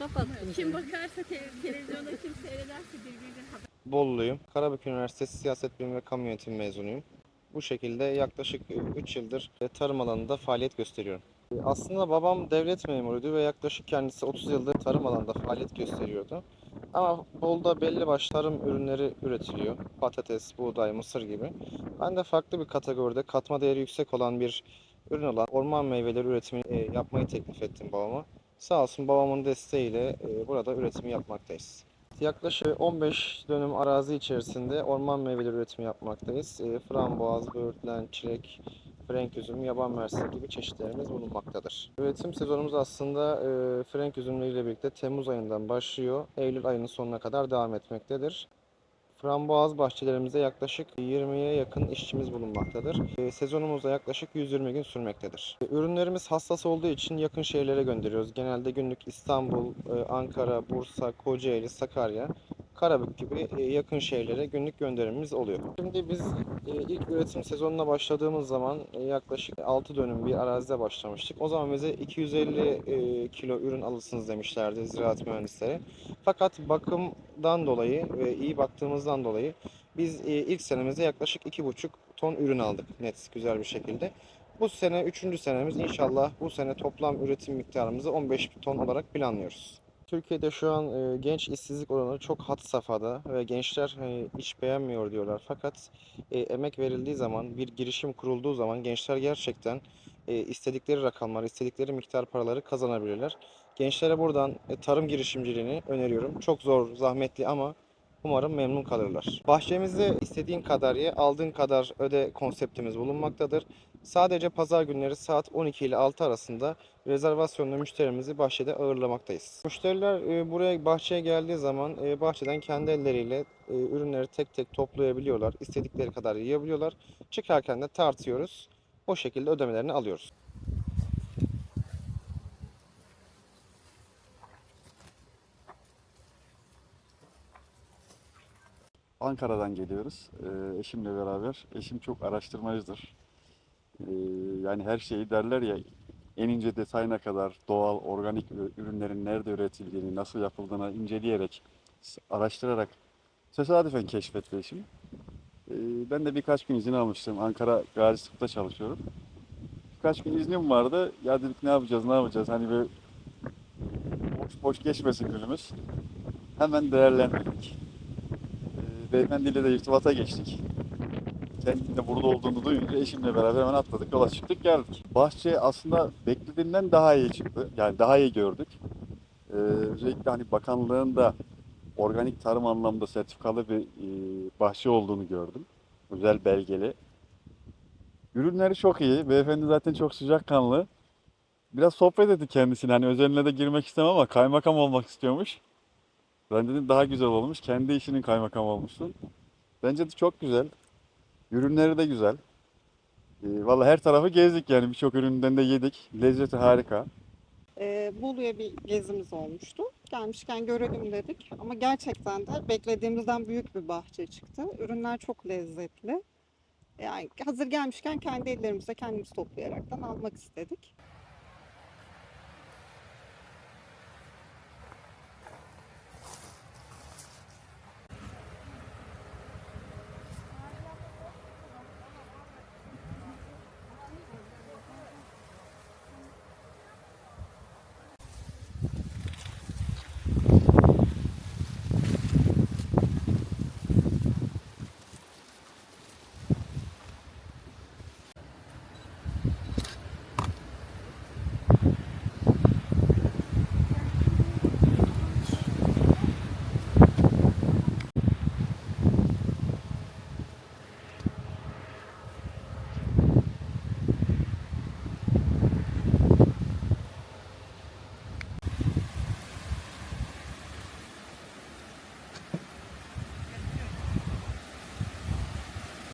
baktım. Kim bakarsa te- televizyonda kim seyrederse birbirine haber. Bolu'luyum. Karabük Üniversitesi Siyaset Bilimi ve Kamu Yönetimi mezunuyum. Bu şekilde yaklaşık 3 yıldır e, tarım alanında faaliyet gösteriyorum. E, Aslında babam devlet memuruydu ve yaklaşık kendisi 30 yıldır tarım alanında faaliyet gösteriyordu. Ama Bolu'da belli başlı tarım ürünleri üretiliyor. Patates, buğday, mısır gibi. Ben de farklı bir kategoride katma değeri yüksek olan bir ürün olan orman meyveleri üretimi e, yapmayı teklif ettim babama. Sağ olsun babamın desteğiyle e, burada üretimi yapmaktayız. Yaklaşık 15 dönüm arazi içerisinde orman meyveleri üretimi yapmaktayız. E, Frambuaz, böğürtlen, çilek, frenk üzüm, yaban mersini gibi çeşitlerimiz bulunmaktadır. Üretim sezonumuz aslında e, frenk üzümleriyle birlikte Temmuz ayından başlıyor. Eylül ayının sonuna kadar devam etmektedir. Frambuaz bahçelerimizde yaklaşık 20'ye yakın işçimiz bulunmaktadır. E, Sezonumuz da yaklaşık 120 gün sürmektedir. E, Ürünlerimiz hassas olduğu için yakın şehirlere gönderiyoruz. Genelde günlük İstanbul, e, Ankara, Bursa, Kocaeli, Sakarya, Karabük gibi e, yakın şehirlere günlük gönderimimiz oluyor. Şimdi biz e, ilk üretim sezonuna başladığımız zaman e, yaklaşık 6 dönüm bir arazide başlamıştık. O zaman bize 250 e, kilo ürün alırsınız demişlerdi ziraat mühendisleri. Fakat bakımdan dolayı ve iyi baktığımızdan dolayı biz ilk senemizde yaklaşık 2,5 ton ürün aldık net güzel bir şekilde. Bu sene 3. senemiz inşallah bu sene toplam üretim miktarımızı 15 ton olarak planlıyoruz. Türkiye'de şu an e, genç işsizlik oranı çok had safhada ve gençler e, iş beğenmiyor diyorlar. Fakat e, emek verildiği zaman, bir girişim kurulduğu zaman gençler gerçekten e, istedikleri rakamlar, istedikleri miktar paraları kazanabilirler. Gençlere buradan e, tarım girişimciliğini öneriyorum. Çok zor, zahmetli ama umarım memnun kalırlar. Bahçemizde istediğin kadar ye, aldığın kadar öde konseptimiz bulunmaktadır. Sadece pazar günleri saat 12 ile 6 arasında rezervasyonlu müşterimizi bahçede ağırlamaktayız. Müşteriler e, buraya bahçeye geldiği zaman e, bahçeden kendi elleriyle e, ürünleri tek tek toplayabiliyorlar. İstedikleri kadar yiyebiliyorlar. Çıkarken de tartıyoruz. O şekilde ödemelerini alıyoruz. Ankara'dan geliyoruz ee, eşimle beraber. Eşim çok araştırmacıdır. Ee, yani her şeyi derler ya en ince detayına kadar doğal, organik ürü- ürünlerin nerede üretildiğini, nasıl yapıldığını inceleyerek, araştırarak tesadüfen keşfetti eşim. Ee, ben de birkaç gün izin almıştım. Ankara Gazi Tıp'ta çalışıyorum. Birkaç gün iznim vardı. Ya dedik ne yapacağız, ne yapacağız? Hani böyle boş boş geçmesin günümüz. Hemen değerlendirdik. Beyefendiyle de irtibata geçtik. Kendinin de burada olduğunu duyunca eşimle beraber hemen atladık, yola çıktık, geldik. Bahçe aslında beklediğimden daha iyi çıktı. Yani daha iyi gördük. Ee, özellikle hani bakanlığın da organik tarım anlamında sertifikalı bir e, bahçe olduğunu gördüm. Özel belgeli. Ürünleri çok iyi. Beyefendi zaten çok sıcakkanlı. Biraz sohbet etti kendisine. Hani özeline de girmek istemem ama kaymakam olmak istiyormuş. Ben dedim daha güzel olmuş. Kendi işinin kaymakam olmuşsun. Bence de çok güzel. Ürünleri de güzel. Ee, vallahi her tarafı gezdik yani birçok üründen de yedik. Lezzeti harika. Ee, Bolu'ya bir gezimiz olmuştu. Gelmişken görelim dedik ama gerçekten de beklediğimizden büyük bir bahçe çıktı. Ürünler çok lezzetli. Yani hazır gelmişken kendi ellerimizle kendimiz toplayaraktan almak istedik.